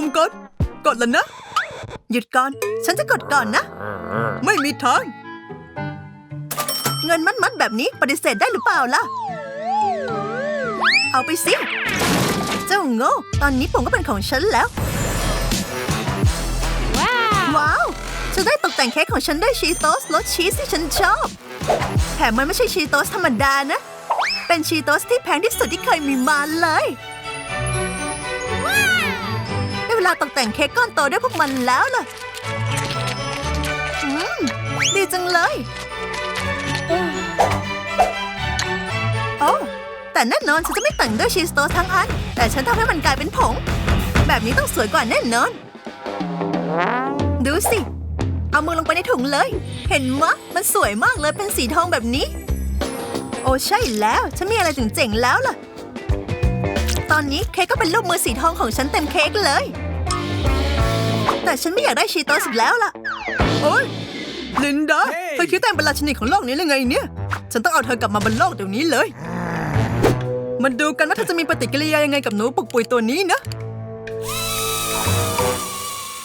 ปุ่มกด กดแล้วนะ หยุดก่อน ฉันจะกดก่อนนะ ไม่มีทาง เงินมัดๆแบบนี้ปฏิเสธได้หรือเปล่าล่ะ เอาไปสิ เจ้าโง่ ตอนนี้ปุ่มก็เป็นของฉันแล้ว ว้าวฉันได้ตกแต่งเค้กของฉันด้วยชีสโตสรสชีสที่ฉันชอบ แถมมันไม่ใช่ชีสโตสธรรมดานะ เป็นชีสโตสที่แพงที่สุดที่เคยมีมาเลยได้เว ลาตกแต่งเค้กก้อนโตด้วยพวกมันแล้วล่ะอืมดีจังเลยโอ้แต่แน่นอนฉันจะไม่แต่งด้วยชีสโตสทั้งอัน แต่ฉันทำให้มันกลายเป็นผง แบบนี้ต้องสวยกว่าแน่นอน ดูสิ เอามือลงไปในถุงเลย เห็นมะ มันสวยมากเลยเป็นสีทองแบบนี้ โอ้ใช่แล้ว ฉันมีอะไรถึงเจ๋งๆแล้วล่ะ ตอนนี้เค้กก็เป็นรูปมือสีทองของฉันเต็มเค้กเลย แต่ฉันไม่อยากได้ชีโตสอีกแล้วล่ะ โอ้ยลินดาเธอคิดแต่งเป็นราชินีของโลกนี้เลยไงเนี่ย ฉันต้องเอาเธอกลับมาบนโลกเดี๋ยวนี้เลย มันดูกันว่าเธอจะมีปฏิกิริยายังไงกับหนูปุกปุยตัวนี้นะ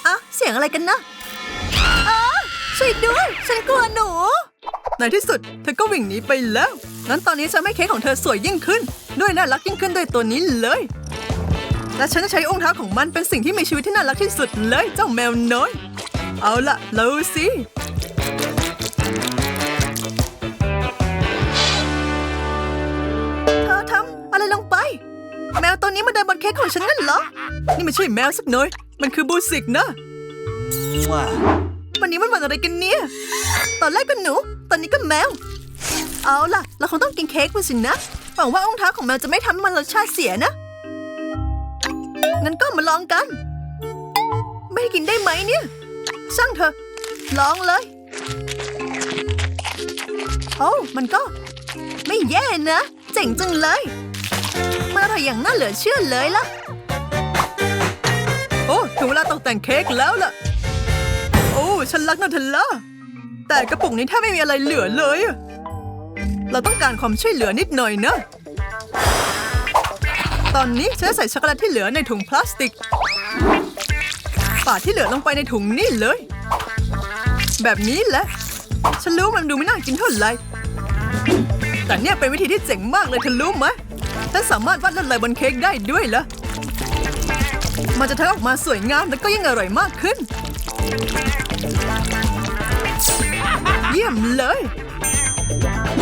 อะเสียงอะไรกันนะอะช่วยด้วย ฉันกลัวหนู ในที่สุดเธอก็วิ่งหนีไปแล้ว งั้นตอนนี้ฉันให้เค้กของเธอสวยยิ่งขึ้น ด้วยน่ารักยิ่งขึ้นด้วยตัวนี้เลย และฉันจะใช้องค์เท้าของมันเป็นสิ่งที่มีชีวิตที่น่ารักที่สุดเลยเจ้าแมวน้อย เอาละเราสิเธอทำอะไรลงไป แมวตัวนี้มาเดินบนเค้กของฉันงั้นเหรอ นี่ไม่ใช่แมวสักหน่อย มันคือบูสิกนะวันนี้มันวันอะไรกันเนี่ย ตอนแรกก็หนู ตอนนี้ก็แมว เอาล่ะ เราคงต้องกินเค้กมันสินะ หวังว่าองค์เท้าของแมวจะไม่ทำให้มันรสชาติเสียนะ งั้นก็มาลองกัน ไม่กินได้ไหมเนี่ยช่างเถอะ ลองเลย โอ้มันก็ ไม่แย่นะ เจ๋งจังเลยมันอร่อยอย่างน่าเหลือเชื่อเลยล่ะ โอ้ถึงเวลาตกแต่งเค้กแล้วล่ะ โอ้ฉันรักนันเทลล่าแต่กระปุกนี้แทบไม่มีอะไรเหลือเลย เราต้องการความช่วยเหลือนิดหน่อยนะ ตอนนี้ฉันจะใส่ช็อกโกแลตที่เหลือในถุงพลาสติกปาดที่เหลือลงไปในถุงนี่เลย แบบนี้แหละ ฉันรู้มันดูไม่น่ากินเท่าไหร่แต่เนี่ยเป็นวิธีที่เจ๋งมากเลยเธอรู้ไหมฉันสามารถวาดลวดลายบนเค้กได้ด้วยเหรอมันจะทำออกมาสวยงามและก็ยิ่งอร่อยมากขึ้น เยี่ยมเลย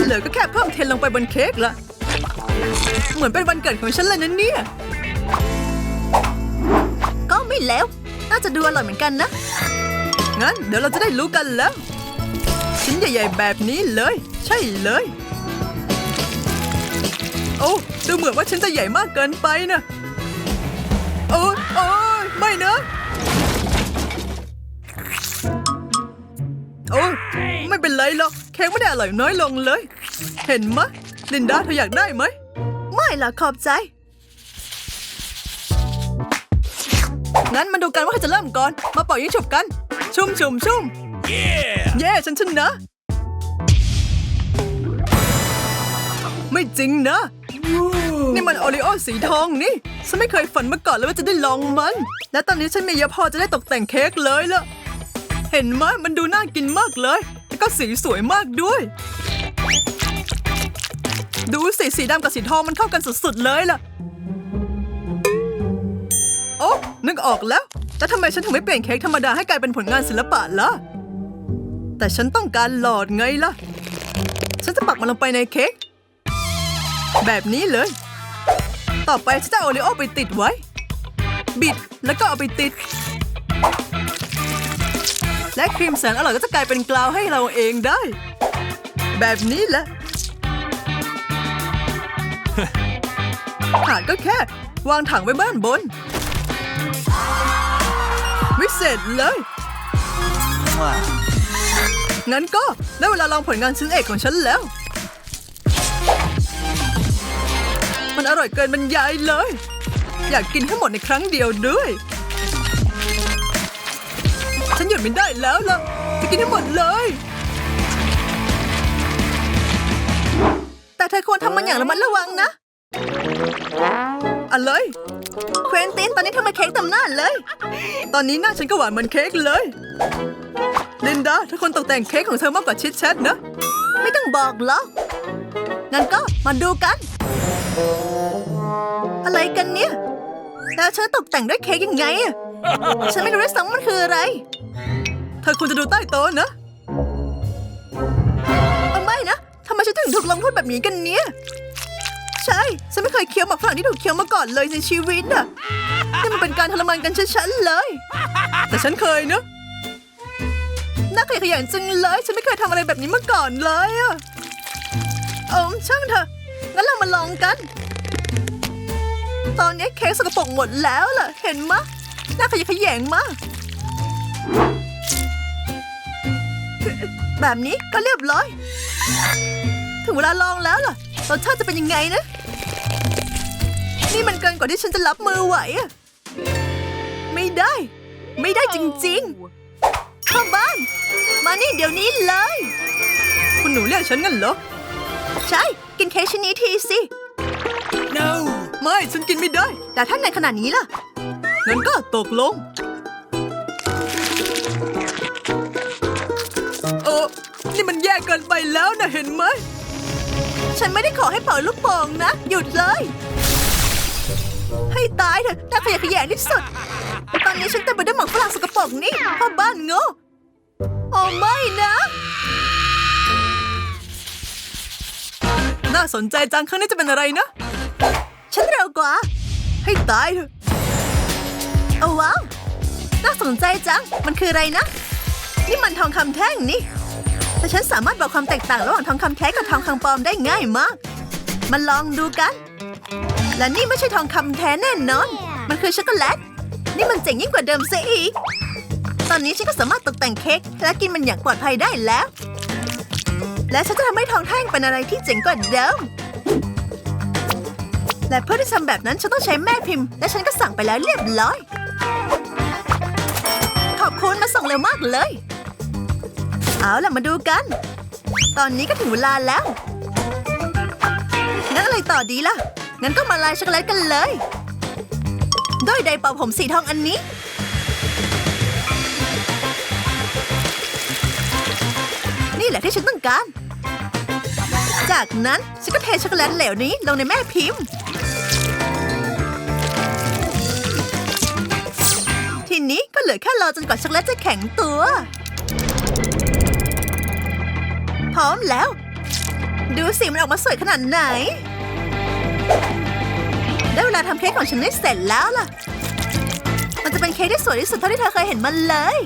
เหลือก็แค่เพิ่มเทนลงไปบนเค้กละ เหมือนเป็นวันเกิดของฉันเลยนะเนี่ย ก็ไม่แล้ว น่าจะดูอร่อยเหมือนกันนะ งั้นเดี๋ยวเราจะได้รู้กันแล้ว ชิ้นใหญ่ ๆ แบบนี้เลย ใช่เลย โอ้ดูเหมือนว่าฉันจะใหญ่มากเกินไปนะโอ้โอ้ยไม่นะโอ้ไม่เป็นไรหรอกเค้กไม่ได้อร่อยน้อยลงเลย เห็นไหม ลินดาเธออยากได้ไหม ไม่ล่ะขอบใจ งั้นมาดูกันว่าใครจะเริ่มก่อน มาเป่ายิงฉุบกัน ชุ่มชุ่มชุ่มเย้ฉันชนะ ไม่จริงนะ นี่มันโอริโอสีทองนี่ ฉันไม่เคยฝันมาก่อนเลยว่าจะได้ลองมัน และตอนนี้ฉันมีเยอะพอจะได้ตกแต่งเค้กเลยล่ะ เห็นไหมมันดูน่ากินมากเลย แล้วก็สีสวยมากด้วย ดูสิสีดำกับสีทองมันเข้ากันสุดๆเลยล่ะ โอ้นึกออกแล้วแล้วทำไมฉันถึงไม่เปลี่ยนเค้กธรรมดาให้กลายเป็นผลงานศิลปะล่ะ แต่ฉันต้องการหลอดไงล่ะ ฉันจะปักมันลงไปในเค้กแบบนี้เลย ต่อไปฉันจะเอาโอริโอไปติดไว้ บิดแล้วก็เอาไปติด และครีมแสนอร่อยก็จะกลายเป็นกลาวให้เราเองได้ แบบนี้แหละ ถาดก็แค่ วางถังไว้บ้านบนวิเศษเลย งั้นก็ได้เวลาลองผลงานชิ้นเอกของฉันแล้ว มันอร่อยเกินบรรยายเลย อยากกินให้หมดในครั้งเดียวด้วย ฉันหยุดไม่ได้แล้วล่ะ จะกินให้หมดเลย แต่เธอควรทำมันอย่างระมัดระวังนะอะไรเควนตินตอนนี้ทำไมเค้กเต็มหน้าเลย ตอนนี้หน้าฉันก็หวานเหมือนเค้กเลย ลินดาถ้าคนตกแต่งเค้กของเธอมากกว่าชิดแชทนะ ไม่ต้องบอกหรอก งั้นก็มาดูกัน อะไรกันเนี่ย แล้วเธอตกแต่งด้วยเค้กยังไงอะฉันไม่รู้ด้วยซ้ำมันคืออะไร เธอควรจะดูใต้โต๊ะนะ มฉันถึงถูกลงโทษแบบนี้กันเนี่ย ใช่ ฉันไม่เคยเคี้ยวหมากฝรั่งที่ถูกเคี้ยวมาก่อนเลยในชีวิตอะนี่มันเป็นการทรมานกันชัดๆเลย แต่ฉันเคยนะน่าขยขยงจังเลย ฉันไม่เคยทำอะไรแบบนี้มาก่อนเลยอะเอาช่างเถอะ งั้นเรามาลองกัน ตอนนี้เค้กสกปรกหมดแล้วล่ะ เห็นมะน่าขยะขยงมาก แบบนี้ก็เรียบร้อย ถึงเวลาลองแล้วล่ะรสชาติจะเป็นยังไงนะ นี่มันเกินกว่าที่ฉันจะรับมือไหวอะไม่ได้ ไม่ได้จริงๆพ่อบ้าน มานี่เดี๋ยวนี้เลย คุณหนูเรียกฉันงั้นเหรอ ใช่ กินเค้กชิ้นนี้ทีสิ No! ไม่ฉันกินไม่ได้ แต่ถ้าในขนาดนี้ล่ะงั้นก็ตกลงเออนี่มันแย่เกินไปแล้วนะเห็นไหม ฉันไม่ได้ขอให้เป่าลูกโป่งนะ หยุดเลย ให้ตายเถอะน่าขยะแขยงที่สุด ตอนนี้ฉันเต็มไปด้วยหมอกฝรั่งสกปรกนี่พ่อบ้านโง่โอ้ไม่นะ น่าสนใจจังครั้งนี้จะเป็นอะไรนะ ฉันเร็วกว่า ให้ตายเถอะเอาว้าว น่าสนใจจัง มันคืออะไรนะ นี่มันทองคำแท่งนี่ แต่ฉันสามารถบอกความแตกต่างระหว่างทองคำแท้กับทองคำปลอมได้ง่ายมาก มาลองดูกัน และนี่ไม่ใช่ทองคำแท้แน่นอน มันคือช็อกโกแลต นี่มันเจ๋งยิ่งกว่าเดิมซะอีก ตอนนี้ฉันก็สามารถตกแต่งเค้กและกินมันอย่างปลอดภัยได้แล้ว และฉันจะทำให้ทองแท่งเป็นอะไรที่เจ๋งกว่าเดิม และเพื่อที่จะทำแบบนั้นฉันต้องใช้แม่พิมพ์ และฉันก็สั่งไปแล้วเรียบร้อย ขอบคุณมาส่งเร็วมากเลย เอาล่ะมาดูกัน ตอนนี้ก็ถึงเวลาแล้ว งั้นอะไรต่อดีล่ะ งั้นก็มาลายช็อกโกแลตกันเลย ด้วยไดเป่าผมสีทองอันนี้ นี่แหละที่ฉันต้องการ จากนั้นฉันก็เทช็อกโกแลตเหลวนี้ลงในแม่พิมพ์ ทีนี้ก็เหลือแค่รอจนกว่าช็อกโกแลตจะแข็งตัว ร้อมแล้ว ดูสิมันออกมาสวยขนาดไหน ได้เวลาทำเค้กของฉันได้เสร็จแล้วล่ะ มันจะเป็นเค้กที่สวยที่สุดเท่าที่เธอเคยเห็นมันเลย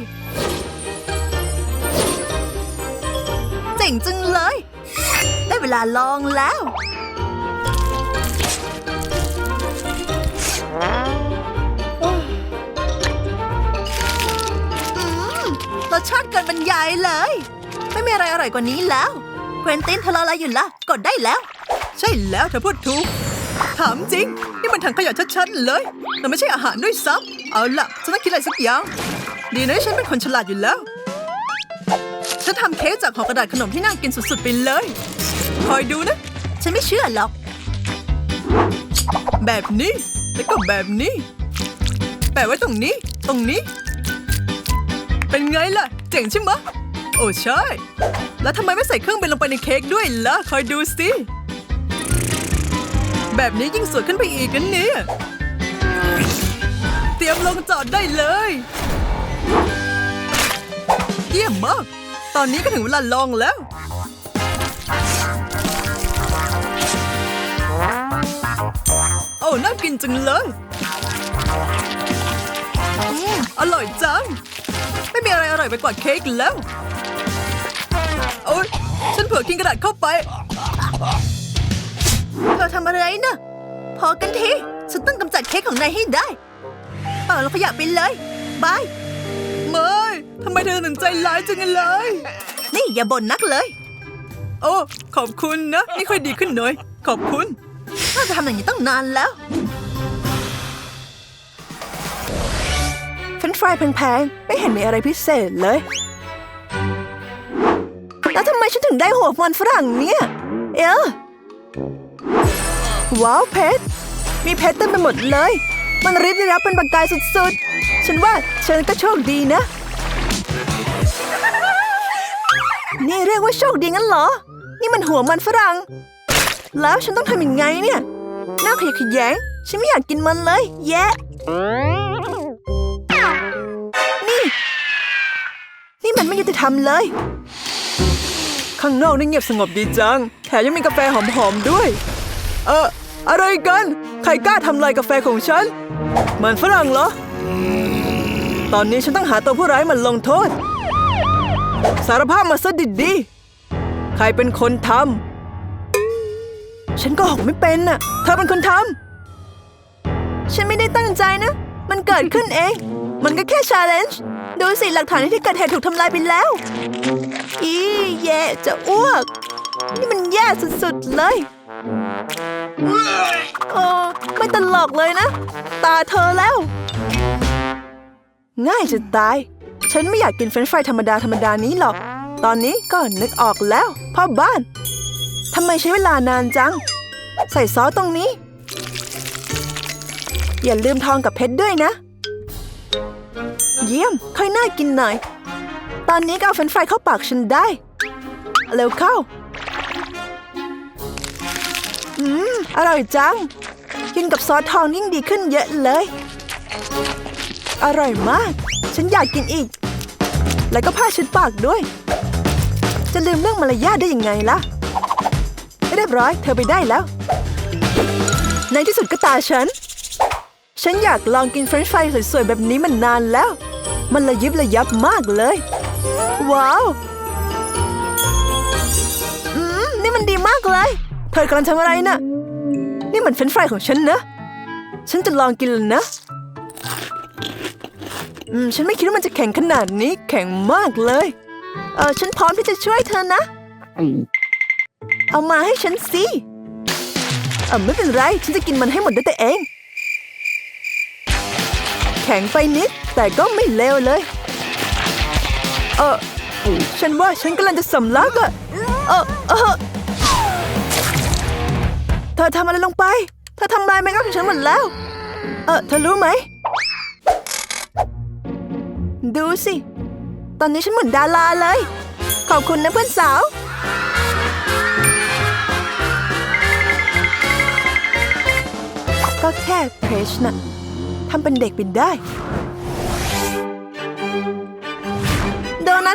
เจ๋งจังเลย ได้เวลาลองแล้วรสชาติเกินบรรยายเลย ไม่มีอะไรอร่อยกว่านี้แล้วเควนตินเธอรออะไรอยู่ล่ะ กดได้แล้ว ใช่แล้วเธอพูดถูก ถามจริง นี่มันถังขยะชัดๆเลยแต่ไม่ใช่อาหารด้วยซ้ำเอาล่ะฉันต้องคิดอะไรสักอย่าง ดีนะฉันเป็นคนฉลาดอยู่แล้ว ฉันทำเค้กจากห่อกระดาษขนมที่น่ากินสุดๆไปเลย คอยดูนะ ฉันไม่เชื่อหรอก แบบนี้ แล้วก็แบบนี้ แปะไว้ตรงนี้ ตรงนี้ เป็นไงล่ะ เจ๋งใช่ไหม โอ้ใช่ แล้วทำไมไม่ใส่เครื่องบินลงไปในเค้กด้วยล่ะ คอยดูสิ แบบนี้ยิ่งสวยขึ้นไปอีกกันเนี่ย เตรียมลงจอดได้เลย เยี่ยมมาก ตอนนี้ก็ถึงเวลาลองแล้ว โอ้ น่ากินจังเลยอร่อยจัง ไม่มีอะไรอร่อยไปกว่าเค้กแล้ว ฉันเผื่อกินกระดาษเข้าไป เธอทำอะไรนะ พอกันที ฉันต้องกำจัดเค้กของนายให้ได้ เป่าแล้วขยะไปเลย บาย ไม่ทำไมเธอถึงใจร้ายจังเลย นี่อย่าบ่นนักเลย โอ้ ขอบคุณนะ นี่ค่อยดีขึ้นหน่อย ขอบคุณน่าจะทำอย่างนี้ตั้งนานแล้วเฟรนช์ฟรายแพงๆ ไม่เห็นมีอะไรพิเศษเลย แล้วทำไมฉันถึงได้หัวมันฝรั่งเนี่ย เออว้าวเพชรมีเพชรเต็มไปหมดเลย มันริบได้รับเป็นประกายสุดๆ ฉันว่าฉันก็โชคดีนะ นี่เรียกว่าโชคดีงั้นเหรอ นี่มันหัวมันฝรั่ง แล้วฉันต้องทำยังไงเนี่ยน่าขยะแขยง ฉันไม่อยากกินมันเลย แย่นี่ นี่มันไม่ยุติธรรมเลย ข้างนอกนี่เงียบสงบดีจัง แถมยังมีกาแฟหอมๆด้วย เอออะไรกัน ใครกล้าทำลายกาแฟของฉัน มันฝรั่งเหรอ ตอนนี้ฉันต้องหาตัวผู้ร้ายมันลงโทษ สารภาพมาซะดีๆ ใครเป็นคนทำ ฉันก็หกไม่เป็นน่ะ เธอเป็นคนทำ ฉันไม่ได้ตั้งใจนะ มันเกิดขึ้นเอง มันก็แค่ชาเลนจ์ดูสิหลักฐานในที่เกิดเหตุถูกทำลายไปแล้ว อีแย่จะอ้วก นี่มันแย่สุดๆเลยโอ้ไม่ตลกเลยนะ ตาเธอแล้ว ง่ายจะตาย ฉันไม่อยากกินเฟรนช์ฟรายธรรมดาธรรมดานี้หรอก ตอนนี้ก็นึกออกแล้วพ่อบ้านทำไมใช้เวลานานจัง ใส่ซอสตรงนี้ อย่าลืมทองกับเพชรด้วยนะ เยี่ยม ค่อยน่ากินหน่อย ตอนนี้ก็เอาเฟรนช์ฟรายเข้าปากฉันได้ เร็วเข้า อืม อร่อยจัง กินกับซอสทองยิ่งดีขึ้นเยอะเลย อร่อยมาก ฉันอยากกินอีก แล้วก็ผ้าช็ดปากด้วย จะลืมเรื่องมารยาทได้ยังไงล่ะ เรียบร้อย เธอไปได้แล้ว ในที่สุดก็ตาฉัน ฉันอยากลองกินเฟรนช์ฟรายสวยๆ แบบนี้มันนานแล้ว มันระยิบระยับมากเลย ว้าวอืมนี่มันดีมากเลย เธอกำลังทำอะไรน่ะ นี่มันเฟรนฟรายของฉันนะ ฉันจะลองกินแล้วนะอืมฉันไม่คิดว่ามันจะแข็งขนาดนี้ แข็งมากเลย เออฉันพร้อมที่จะช่วยเธอนะ เอามาให้ฉันสิ เออไม่เป็นไร ฉันจะกินมันให้หมดด้วยตัวเอง แข็งไปนิด แต่ก็ไม่เลวเลย เออฉันว่าฉันกำลังจะสำลักอะเออเออเธอทำอะไรลงไปเธอทำลายเมคอัพของฉันหมดแล้ว เออเธอรู้ไหม ดูสิ ตอนนี้ฉันเหมือนดาราเลย ขอบคุณนะเพื่อนสาวก็แค่เพชนะทำเป็นเด็กเป็นได้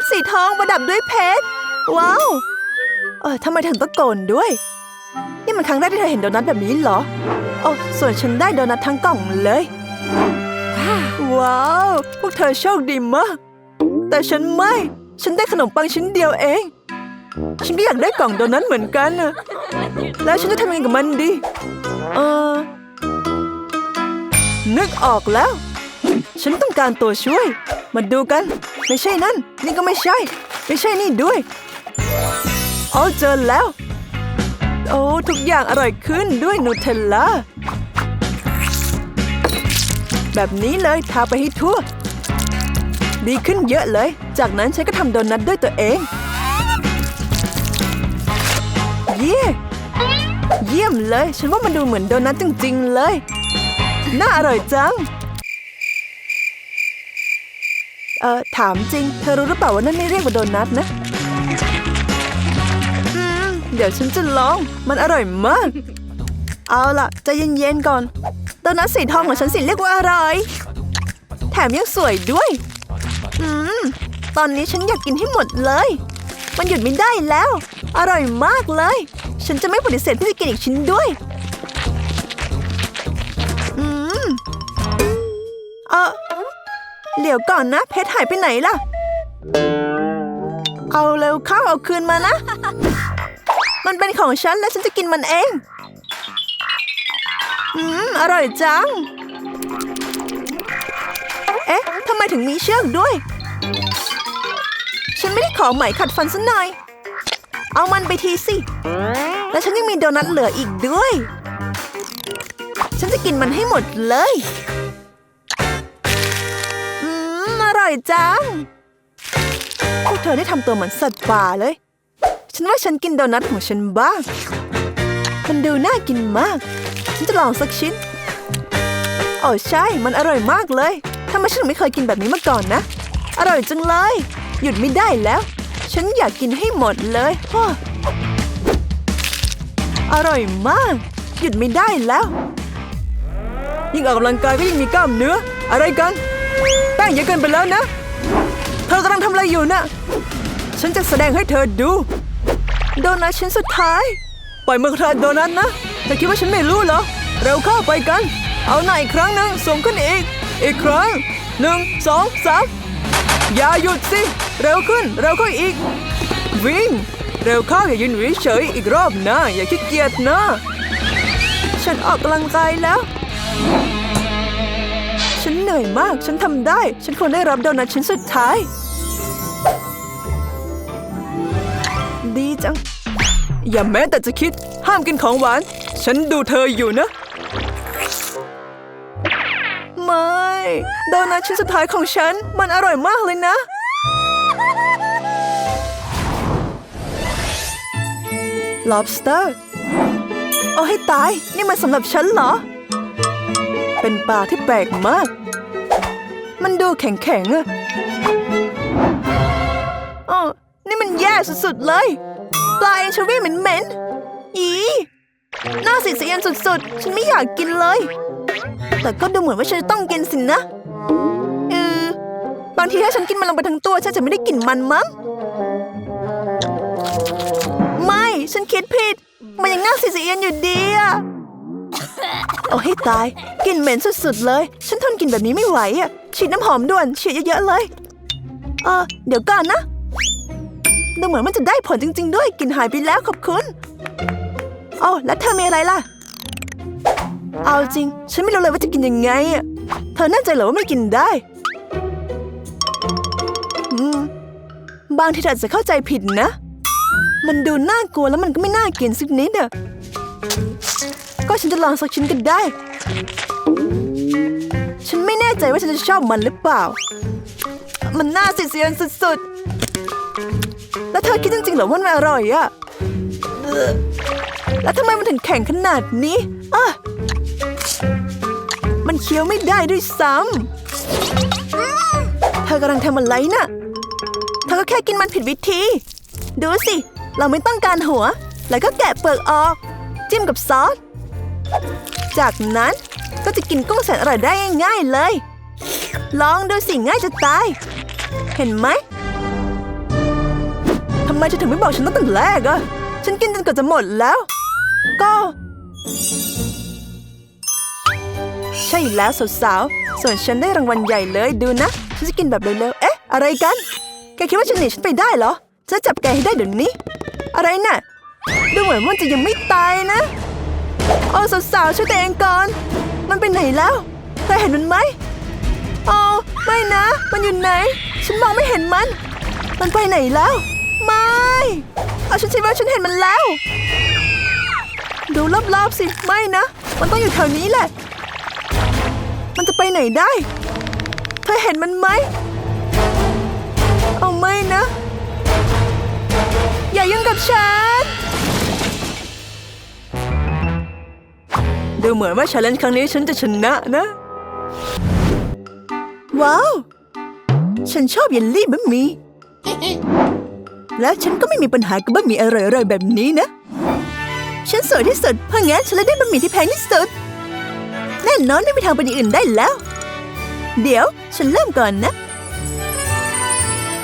ดนัทสีทองประดับด้วยเพชร ว้าว เออทำไมถึงตะโกนด้วย นี่มันครั้งแรกที่เธอเห็นโดนัทแบบนี้เหรอ โอ้ส่วนฉันได้โดนัททั้งกล่องเลย ว้าว พวกเธอโชคดีมาก แต่ฉันไม่ ฉันได้ขนมปังชิ้นเดียวเอง ฉันก็อยากได้กล่องโดนัทเหมือนกันนะแล้วฉันจะทำยังไงกับมันดี เออ นึกออกแล้ว ฉันต้องการตัวช่วย มาดูกัน ไม่ใช่นั่น นี่ก็ไม่ใช่ ไม่ใช่นี่ด้วยอ๋อเจอแล้ว โอ้ทุกอย่างอร่อยขึ้นด้วยนูเทลล่าแบบนี้เลยทาไปให้ทั่ว ดีขึ้นเยอะเลย จากนั้นฉันก็ทำโดนัทด้วยตัวเอง เย่เยี่ยมเลย ฉันว่ามันดูเหมือนโดนัทจริงๆเลย น่าอร่อยจัง เออถามจริง เธอรู้หรือเปล่าว่านั่นไม่เรียกว่าโดนัทนะ อืม เดี๋ยวฉันจะลอง มันอร่อยมาก เอาล่ะใจเย็นๆก่อน โดนัทสีทองของฉันสิเรียกว่าอะไร แถมยังสวยด้วย อืม ตอนนี้ฉันอยากกินให้หมดเลย มันหยุดไม่ได้แล้ว อร่อยมากเลย ฉันจะไม่ปฏิเสธที่จะกินอีกชิ้นด้วย อืม เออ เดี๋ยวก่อนนะ เพชรหายไปไหนล่ะ เอาเร็วเข้าเอาคืนมานะ มันเป็นของฉันและฉันจะกินมันเอง อืม อร่อยจัง เอ๊ะทำไมถึงมีเชือกด้วย ฉันไม่ได้ขอไหมขัดฟันซะหน่อย เอามันไปทีสิ แล้วฉันยังมีโดนัทเหลืออีกด้วย ฉันจะกินมันให้หมดเลย อร่อยจัง พวกเธอได้ทำตัวเหมือนสัตว์ป่าเลย ฉันว่าฉันกินโดนัทของฉันบ้าง มันดูน่ากินมาก ฉันจะลองสักชิ้น โอ้ใช่ มันอร่อยมากเลยทำไมฉันไม่เคยกินแบบนี้มาก่อนนะ อร่อยจังเลย หยุดไม่ได้แล้ว ฉันอยากกินให้หมดเลยฮ่อร่อยมาก หยุดไม่ได้แล้ว ยิ่งออกกำลังกายก็ยิ่งมีกล้ามเนื้อ อะไรกัน แป้งเยอะเกินไปแล้วนะ เธอกำลังทำอะไรอยู่นะฉันจะแสดงให้เธอดู โดนัทชิ้นสุดท้าย ปล่อยมือเธอโดนัทนะเธอคิดว่าฉันไม่รู้เหรอ เร็วเข้าไปกัน เอาหน่อีกครั้งหนึ่งส่งขึ้นอีก อีกครั้งหนึ่งสองสามอย่าหยุดสิ เร็วขึ้น เร็วเข้าอีก วิ่ง เร็วเข้าอย่ายืนเฉยอีกรอบนะ อย่าขี้เกียจนะ ฉันออกกำลังกายแล้ว เหนื่อยมาก ฉันทำได้ ฉันควรได้รับโดนัทชิ้นสุดท้าย ดีจัง อย่าแม้แต่จะคิด ห้ามกินของหวาน ฉันดูเธออยู่นะ ไม่ โดนัทชิ้นสุดท้ายของฉัน มันอร่อยมากเลยนะ lobster เอาให้ตาย นี่มันสำหรับฉันเหรอ เป็นปลาที่แปลกมาก มันดูแข็งๆอะอ๋อนี่มันแย่สุดๆเลย ปลาแอนชวีเหม็นๆอีน่าสิสยนสุดๆ ฉันไม่อยากกินเลย แต่ก็ดูเหมือนว่าฉันจะต้องกินสินะเออบางทีถ้าฉันกินมันลงไปทั้งตัว ฉันจะไม่ได้กลิ่นมันมั้ง ไม่ ฉันคิดผิด มันยังน่าสิสยนอยู่ดีอะโอ้ให้ตายกลิ่นเหม็นสุดๆเลย ฉันทนกินแบบนี้ไม่ไหวอะ ฉีดน้ำหอมด่วนฉีดเยอะๆเลย เออเดี๋ยวก่อนนะดูเหมือนมันจะได้ผลจริง ๆ ด้วยกลิ่นหายไปแล้วขอบคุณโอ้แล้วเธอมีอะไรล่ะ เอาจริง ฉันไม่รู้เลยว่าจะกินยังไงอะเธอแน่ใจเหรอว่าไม่กินได้บางทีเธอาจจะเข้าใจผิดนะ มันดูน่ากลัวแล้วมันก็ไม่น่ากินสักนิดอะก็ฉันจะลองสักชิ้นก็ได้ ใจว่าฉันจะชอบมันหรือเปล่า มันน่าสิเสียนสุดๆ แล้วเธอคิดจริงๆเหรอว่ามันอร่อยอะแล้วทำไมมันถึงแข็งขนาดนี้อะมันเคี้ยวไม่ได้ด้วยซ้ำเธอกำลังทำอะไรน่ะเธอก็แค่กินมันผิดวิธี ดูสิ เราไม่ต้องการหัว แล้วก็แกะเปลือกออก จิ้มกับซอส จากนั้นก็จะกินกุ้งแสนอร่อยได้ง่ายๆเลย ลองดูสิง่ายจะตาย เห็นไหมทำไมเธอถึงไม่บอกฉันตั้งแต่แรกอะฉันกินจนเกือบจะหมดแล้ว ก็ ใช่แล้วสาวๆส่วนฉันได้รางวัลใหญ่เลยดูนะ ฉันจะกินแบบเร็วๆ เอ๊ะ อะไรกัน แกคิดว่าฉันหนีฉันไปได้เหรอ จะจับแกให้ได้เดี๋ยวนี้ อะไรน่ะ ดูเหมือนมันจะยังไม่ตายนะโอ้สาวๆช่วยตัวเองก่อน มันไปไหนแล้ว เธอเห็นมันไหม โอ้ไม่นะ มันอยู่ไหน ฉันมองไม่เห็นมัน มันไปไหนแล้ว ไม่เอาฉันคิดว่าฉันเห็นมันแล้ว ดูรอบๆสิ ไม่นะ มันต้องอยู่แถวนี้แหละ มันจะไปไหนได้ เธอเห็นมันไหม เอาไม่นะ อย่ายุ่งกับฉัน ดูเหมือนว่าชาเลนจ์ครั้งนี้ฉันจะชนะนะ ว้าว ฉันชอบเยลลี่บะหมี่และฉันก็ไม่มีปัญหากับบะหมี่อร่อยๆแบบนี้นะ ฉันสวยที่สุด เพราะงั้นฉันเลยได้บะหมี่ที่แพงที่สุด แน่นอนไม่มีทางเป็นอื่นได้แล้ว เดี๋ยวฉันเริ่มก่อนนะ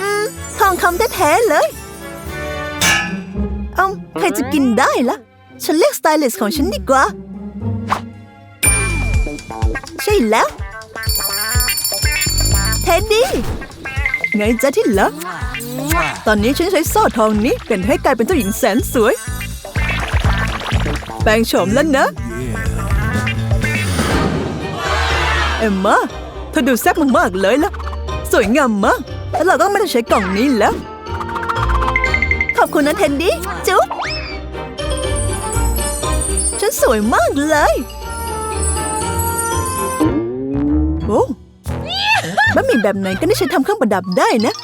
อทองคำแท้ๆเลยเอ้าใครจะกินได้ล่ะ ฉันเรียกสไตลิสต์ของฉันดีกว่า ใช่แล้ว เท็ดดี้ ไงจ๊ะที่รักตอนนี้ฉันใช้สร้อยทองนี้เปลี่ยนให้กลายเป็นเจ้าหญิงแสนสวย แปลงโฉมแล้วนะ เอ็มมาเธอดูแซ่บมากๆเลยล่ะ สวยงามมากแล้วเราก็ไม่ต้องใช้กล่องนี้แล้ว ขอบคุณนะเทนดี้ จุ๊บ ฉันสวยมากเลย โอ้ บะหมี่แบบไหนก็ได้ใช้ทำเครื่องประดับได้นะ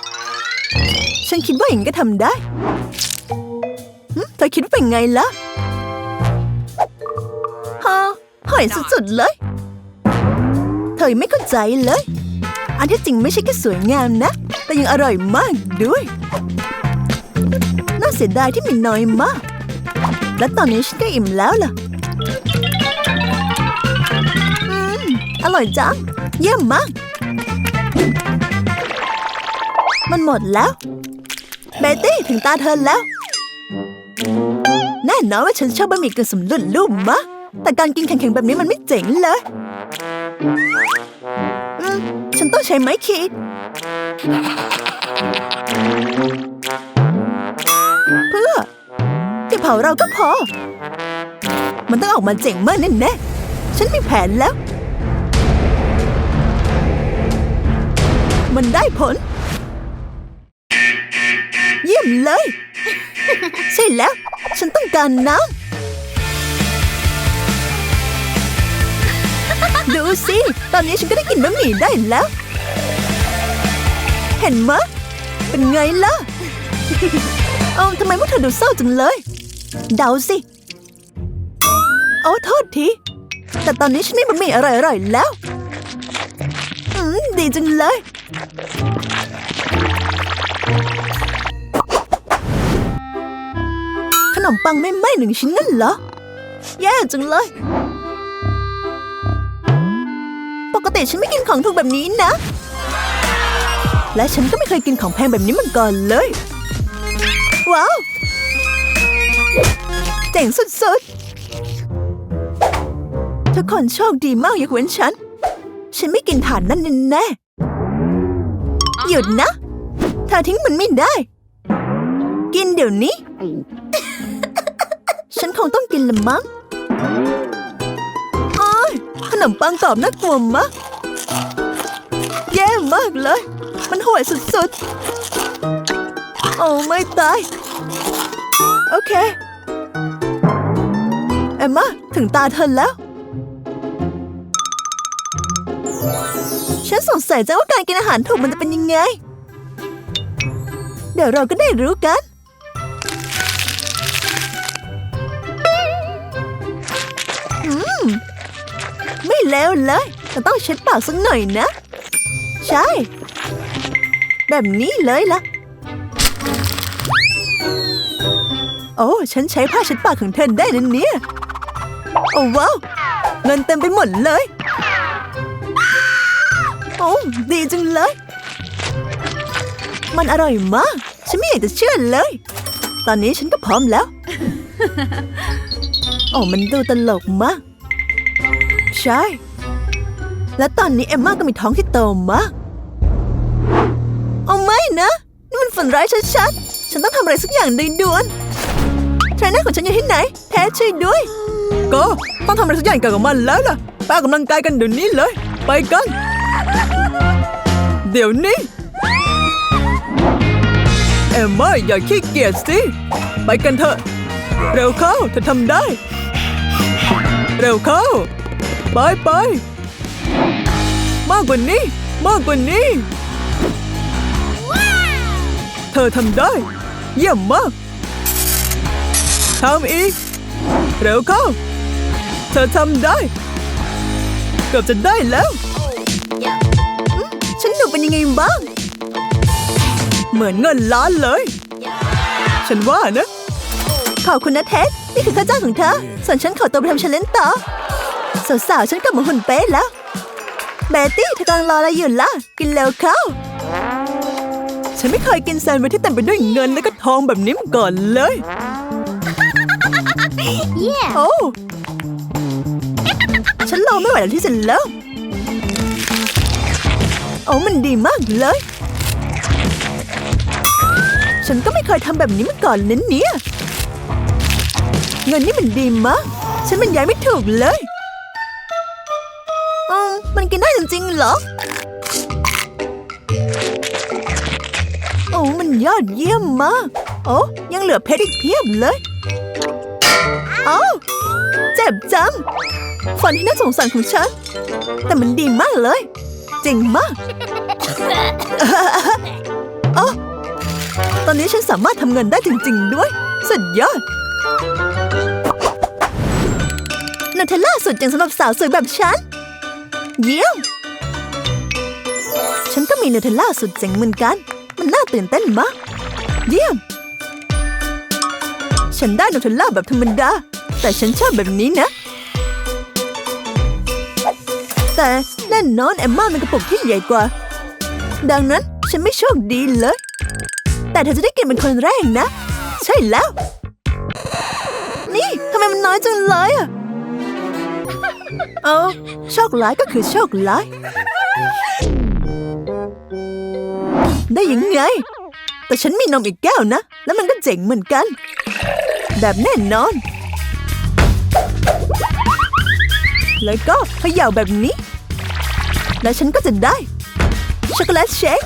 ฉันคิดว่าอย่างนี้ก็ทำได้เธอคิดว่าเป็นไงล่ะฮะหอยสุดๆเลย เธอไม่เข้าใจเลย อันที่จริงไม่ใช่แค่สวยงามนะ แต่ยังอร่อยมากด้วย น่าเสียดายที่มีน้อยมาก และตอนนี้ฉันก็อิ่มแล้วล่ะอืมอร่อยจัง เยี่ยมมาก มันหมดแล้ว เบตตี้ถึงตาเธอแล้ว แน่นอนว่าฉันชอบบะหมี่กึ่งสำเร็จรูปมากแต่การกินแข็งๆแบบนี้มันไม่เจ๋งเลยฉันต้องใช้ไม้ขีดเพื่อที่เผาเราก็พอ มันต้องออกมาเจ๋งมากแน่ๆฉันมีแผนแล้ว มันได้ผล มเลย ใช่แล้ว ฉันต้องการน้ำดูสิ ตอนนี้ฉันก็ได้กินบะหมี่ได้แล้ว เห็นมะ เป็นไงล่ะเอาทำไมพวกเธอดูเศร้าจังเลย เดาสิ โอ้โทษที แต่ตอนนี้ฉันมีบะหมี่อร่อยๆแล้ว อืม ดีจังเลย ปังไม่ไหม้หนึ่งชิ้นนั่นเหรอ แย่จังเลย ปกติฉันไม่กินของถูกแบบนี้นะ และฉันก็ไม่เคยกินของแพงแบบนี้มาก่อนเลย ว้าวเจ๋งสุดๆ ทุกคนโชคดีมากยกเว้นฉัน ฉันไม่กินฐานนั่นแน่หยุดนะเธอทิ้งมันไม่ได้ กินเดี๋ยวนี้ ฉันคงต้องกินละมั้งโอ้ยขนมปังกรอบน่ากลัวมากแย่มากเลย มันห่วยสุดๆ โอ้ไม่ตาย โอเค เอ็มมาถึงตาเธอแล้ว ฉันสงสัยจังว่าการกินอาหารถูกมันจะเป็นยังไง เดี๋ยวเราก็ได้รู้กัน ไม่แล้วเลยแต่ต้องเช็ดปากสักหน่อยนะ ใช่ แบบนี้เลยล่ะ โอ้ ฉันใช้ผ้าเช็ดปากของเธอได้นะเนี่ย โอ้ว้าว เงินเต็มไปหมดเลย โอ้ ดีจังเลย มันอร่อยมาก ฉันไม่อยากจะเชื่อเลย ตอนนี้ฉันก็พร้อมแล้ว โอ้ มันดูตลกมาก ใช่ และตอนนี้เอมมาก็มีท้องที่โตมาก เอาไม่นะ นี่มันฝันร้ายชัดๆ ฉันต้องทำอะไรสักอย่างโดยด่วนเทรนเนอร์ของฉันอยู่ที่ไหน แท้ช่วยด้วย ก็ต้องทำอะไรสักอย่างเกี่ยวกับมันแล้วล่ะไปออกกำลังกายกันเดี๋ยวนี้เลย ไปกัน เดี๋ยวนี้ เอมมาอย่าขี้เกียจสิ ไปกันเถอะ เร็วเข้าเธอทำได้ เร็วเข้า ไปไปมากกว่านี้ มากกว่านี้ เธอทำได้ เยี่ยมมากทำอีก เร็วเข้า เธอทำได้ เกือบจะได้แล้ว ฉันดูเป็นยังไงบ้าง เหมือนเงินล้านเลย ฉันว่านะ ขอบคุณนะเท็ดนี่คือค่าจ้างของเธอ ส่วนฉันขอตัวไปทำชาเลนจ์ต่อ สาวๆฉันกลับมาหุ่นเป๊ะแล้ว เบตตี้เธอกำลังรออะไรอยู่ล่ะ กินเร็วเข้า ฉันไม่เคยกินแซนด์วิชที่เต็มไปด้วยเงินและก็ทองแบบนี้มาก่อนเลย Yeah. โอ้ ฉันรอไม่ไหวแล้วที่จะเริ่มโอ้มันดีมากเลย ฉันก็ไม่เคยทำแบบนี้มาก่อนเลยเนี่ย เงินนี่มันดีมาก ฉันมันย้ายไม่ถูกเลยอืมมัน กินจริงเหรอ โอ้มันยอดเยี่ยมมาก โอ้ยังเหลือเพชรอีกเพียบเลยเอ้าเจ็บจังฝันที่น่าสงสารของฉัน แต่มันดีมากเลย เจ๋งมากเอ้ตอนนี้ฉันสามารถทำเงินได้จริง ๆ ด้วย สุดยอดนูเทลล่าสุดเจ๋งสำหรับสาวสวยแบบฉัน เยี่ยม มีนูเทลล่าสุดเจ๋งเหมือนกัน มันน่าตื่นเต้นมาก เยี่ยม ฉันได้นูเทลล่าแบบธรรมดา แต่ฉันชอบแบบนี้นะ แต่แน่นอนแอมม่าเป็นกระปุกที่ใหญ่กว่า ดังนั้นฉันไม่โชคดีเลย แต่เธอจะได้กินเป็นคนแรกนะ ใช่แล้ว นี่ทำไมมันน้อยจังเลยอะเอาโชคร้ายก็คือโชคร้าย ได้ยังไง แต่ฉันมีนมอีกแก้วนะ แล้วมันก็เจ๋งเหมือนกัน แบบแน่นอน แล้วก็เขย่าแบบนี้ แล้วฉันก็จะได้ ช็อกโกแลตเชค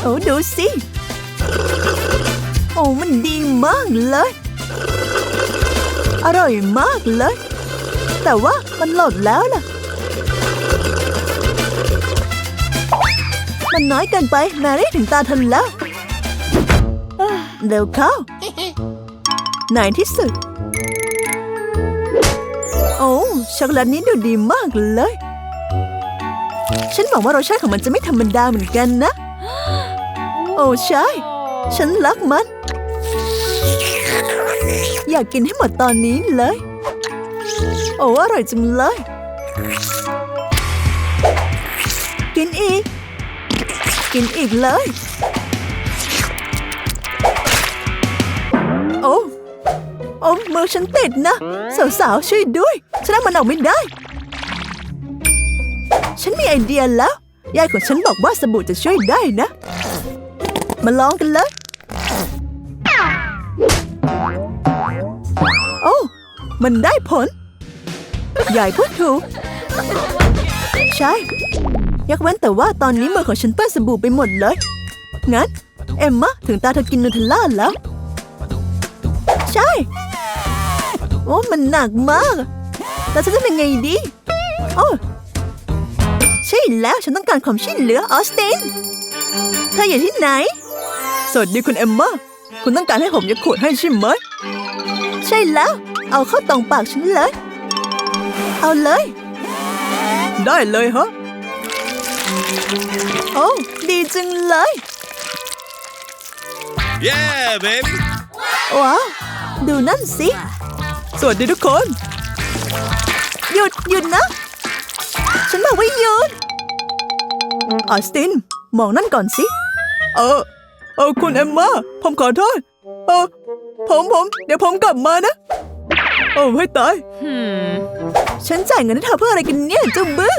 โอ้ดูสิ โอ้มันดีมากเลย อร่อยมากเลย แต่ว่ามันหลดแล้วล่ะ มันน้อยเกินไปแมรี่ถึงตาเธอแล้วเอ้อเร็วเข้าไหนที่สุด โอ้ช็อกโกแลตนี้ดูดีมากเลย ฉันหวังว่ารสชาติของมันจะไม่ธรรมดาเหมือนกันนะ โอ้ใช่ ฉันรักมัน อยากกินให้หมดตอนนี้เลย โอ้อร่อยจังเลย กินอีก กินอีกเลย โอ้ โอ้มือฉันติดนะ สาวๆช่วยด้วย ฉันเอามันออกไม่ได้ ฉันมีไอเดียแล้ว ยายของฉันบอกว่าสบู่จะช่วยได้นะ มาลองกันเลย โอ้ มันได้ผล ยายพูดถูก ใช่ ยกเว้นแต่ว่าตอนนี้มือของฉันเปื้อนสบู่ไปหมดเลย งั้น เอ็มมะถึงตาเธอกินนูเทลล่าแล้ว ใช่ โอ้มันหนักมากแล้วฉันจะทำยังไงดี โอ้ใช่แล้วฉันต้องการความช่วยเหลือออสติน เธออยู่ที่ไหน สวัสดีคุณเอมมาคุณต้องการให้ผมยกขวดให้ใช่ไหม ใช่แล้ว เอาเข้าตรงปากฉันเลย เอาเลย ได้เลยฮะ โอ้ดีจังเลย Yeah, baby. ว้าวดูนั่นสิ สวัสดีทุกคน หยุดหยุดนะ ฉันบอกว่าหยุด ออสติน มองนั่นก่อนสิ เออ เออคุณเอมมาผมขอโทษ เออ ผมผม เดี๋ยวผมกลับมานะ โอ้ให้ตาย ฉันจ่ายเงินให้เธอเพื่ออะไรกันเนี่ยเจ้าบื้อ